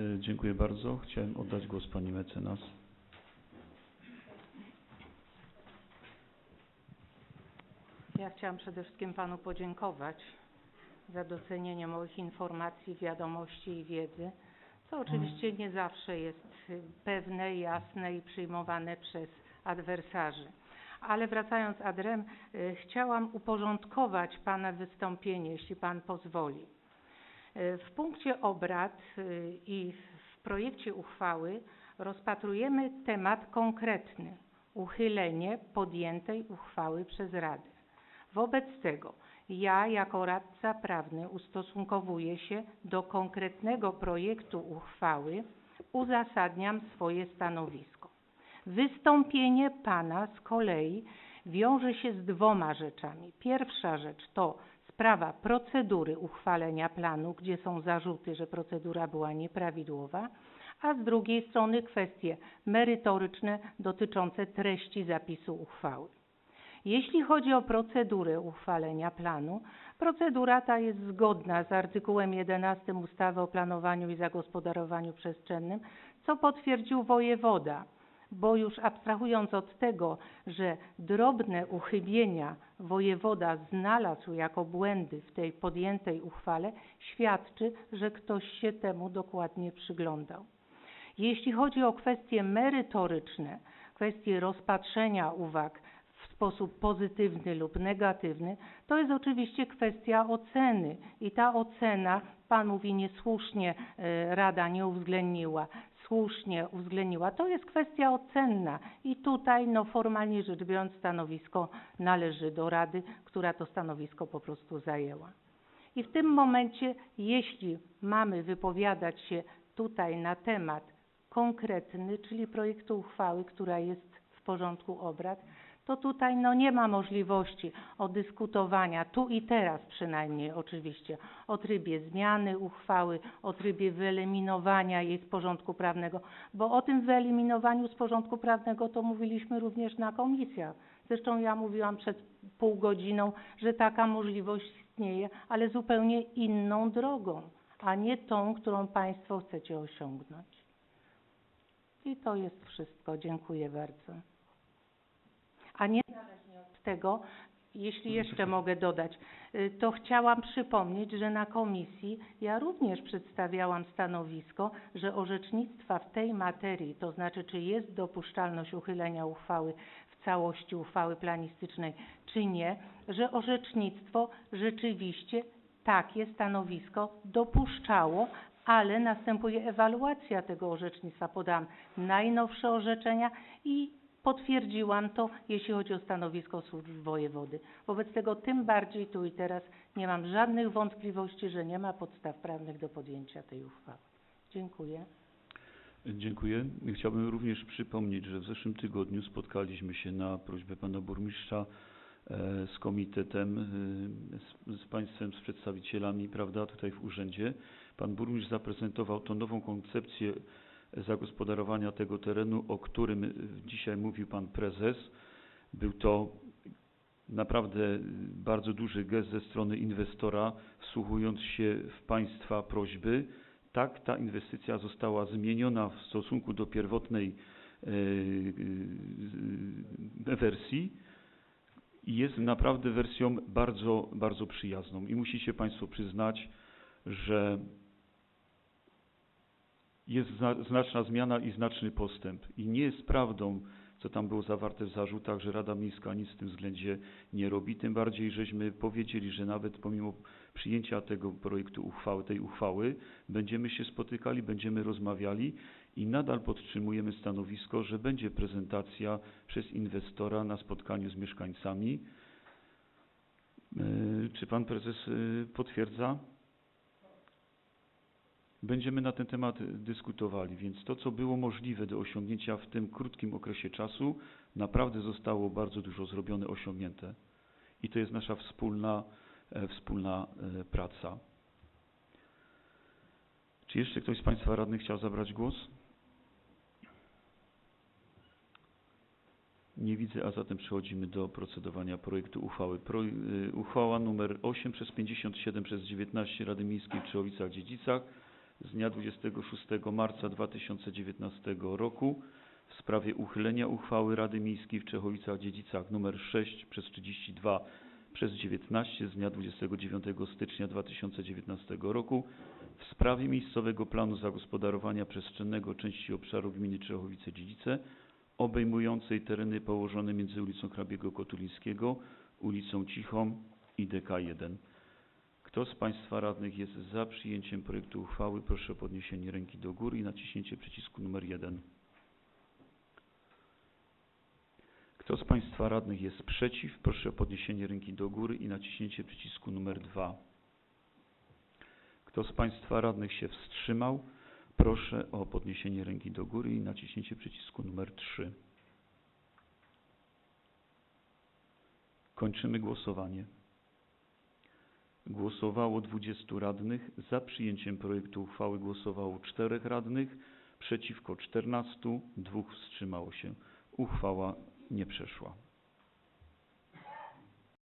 E, Dziękuję bardzo. Chciałem oddać głos pani mecenas. Ja chciałam przede wszystkim Panu podziękować za docenienie moich informacji, wiadomości i wiedzy, co oczywiście nie zawsze jest pewne, jasne i przyjmowane przez adwersarzy. Ale wracając ad rem, y, chciałam uporządkować Pana wystąpienie, jeśli Pan pozwoli. Y, W punkcie obrad y, i w projekcie uchwały rozpatrujemy temat konkretny uchylenie podjętej uchwały przez Radę. Wobec tego ja jako radca prawny ustosunkowuję się do konkretnego projektu uchwały, uzasadniam swoje stanowisko. Wystąpienie Pana z kolei wiąże się z dwoma rzeczami. Pierwsza rzecz to sprawa procedury uchwalenia planu, gdzie są zarzuty, że procedura była nieprawidłowa, a z drugiej strony kwestie merytoryczne dotyczące treści zapisu uchwały. Jeśli chodzi o procedurę uchwalenia planu, procedura ta jest zgodna z artykułem 11 ustawy o planowaniu i zagospodarowaniu przestrzennym, co potwierdził wojewoda, bo już abstrahując od tego, że drobne uchybienia wojewoda znalazł jako błędy w tej podjętej uchwale, świadczy, że ktoś się temu dokładnie przyglądał. Jeśli chodzi o kwestie merytoryczne, kwestie rozpatrzenia uwag w sposób pozytywny lub negatywny, to jest oczywiście kwestia oceny i ta ocena, Pan mówi niesłusznie e, Rada nie uwzględniła, słusznie uwzględniła, to jest kwestia ocenna i tutaj no formalnie rzecz biorąc stanowisko należy do Rady, która to stanowisko po prostu zajęła. I w tym momencie, jeśli mamy wypowiadać się tutaj na temat konkretny, czyli projektu uchwały, która jest w porządku obrad, to tutaj no nie ma możliwości odyskutowania, tu i teraz przynajmniej oczywiście, o trybie zmiany uchwały, o trybie wyeliminowania jej z porządku prawnego, bo o tym wyeliminowaniu z porządku prawnego to mówiliśmy również na komisjach. Zresztą ja mówiłam przed pół godziną, że taka możliwość istnieje, ale zupełnie inną drogą, a nie tą, którą Państwo chcecie osiągnąć. I to jest wszystko. Dziękuję bardzo. A niezależnie od tego, jeśli jeszcze mogę dodać, y, to chciałam przypomnieć, że na komisji ja również przedstawiałam stanowisko, że orzecznictwa w tej materii, to znaczy czy jest dopuszczalność uchylenia uchwały w całości uchwały planistycznej, czy nie, że orzecznictwo rzeczywiście takie stanowisko dopuszczało, ale następuje ewaluacja tego orzecznictwa. Podam najnowsze orzeczenia i potwierdziłam to, jeśli chodzi o stanowisko służb wojewody. Wobec tego tym bardziej tu i teraz nie mam żadnych wątpliwości, że nie ma podstaw prawnych do podjęcia tej uchwały. Dziękuję. Dziękuję. Chciałbym również przypomnieć, że w zeszłym tygodniu spotkaliśmy się na prośbę pana burmistrza e, z komitetem, e, z, państwem, z przedstawicielami, prawda, tutaj w urzędzie. Pan burmistrz zaprezentował tą nową koncepcję zagospodarowania tego terenu, o którym e, dzisiaj mówił pan prezes. Był to naprawdę bardzo duży gest ze strony inwestora, wsłuchując się w państwa prośby. Tak, ta inwestycja została zmieniona w stosunku do pierwotnej e, e, wersji i jest naprawdę wersją bardzo, bardzo przyjazną. I musicie Państwo przyznać, że jest zna- znaczna zmiana i znaczny postęp. I nie jest prawdą, co tam było zawarte w zarzutach, że Rada Miejska nic w tym względzie nie robi. Tym bardziej, żeśmy powiedzieli, że nawet pomimo przyjęcia tego projektu uchwały, tej uchwały, będziemy się spotykali, będziemy rozmawiali i nadal podtrzymujemy stanowisko, że będzie prezentacja przez inwestora na spotkaniu z mieszkańcami. Yy, Czy pan prezes yy, potwierdza? Będziemy na ten temat dyskutowali, więc to, co było możliwe do osiągnięcia w tym krótkim okresie czasu, naprawdę zostało bardzo dużo zrobione, osiągnięte. I to jest nasza wspólna, e, wspólna e, praca. Czy jeszcze ktoś z Państwa radnych chciał zabrać głos? Nie widzę, a zatem przechodzimy do procedowania projektu uchwały. Y, uchwała numer 8 przez 57 przez 19 Rady Miejskiej w Trzowicach-Dziedzicach z dnia 26 marca 2019 roku w sprawie uchylenia uchwały Rady Miejskiej w Czechowicach-Dziedzicach nr 6 przez 32 przez 19 z dnia 29 stycznia 2019 roku w sprawie miejscowego planu zagospodarowania przestrzennego części obszaru gminy Czechowice-Dziedzice obejmującej tereny położone między ulicą Hrabiego Kotulińskiego, ulicą Cichą i DK1. Kto z Państwa radnych jest za przyjęciem projektu uchwały, proszę o podniesienie ręki do góry i naciśnięcie przycisku numer 1. Kto z Państwa radnych jest przeciw, proszę o podniesienie ręki do góry i naciśnięcie przycisku numer 2. Kto z Państwa radnych się wstrzymał, proszę o podniesienie ręki do góry i naciśnięcie przycisku numer 3. Kończymy głosowanie. Głosowało 20 radnych. Za przyjęciem projektu uchwały głosowało 4 radnych, przeciwko 14, dwóch wstrzymało się. Uchwała nie przeszła.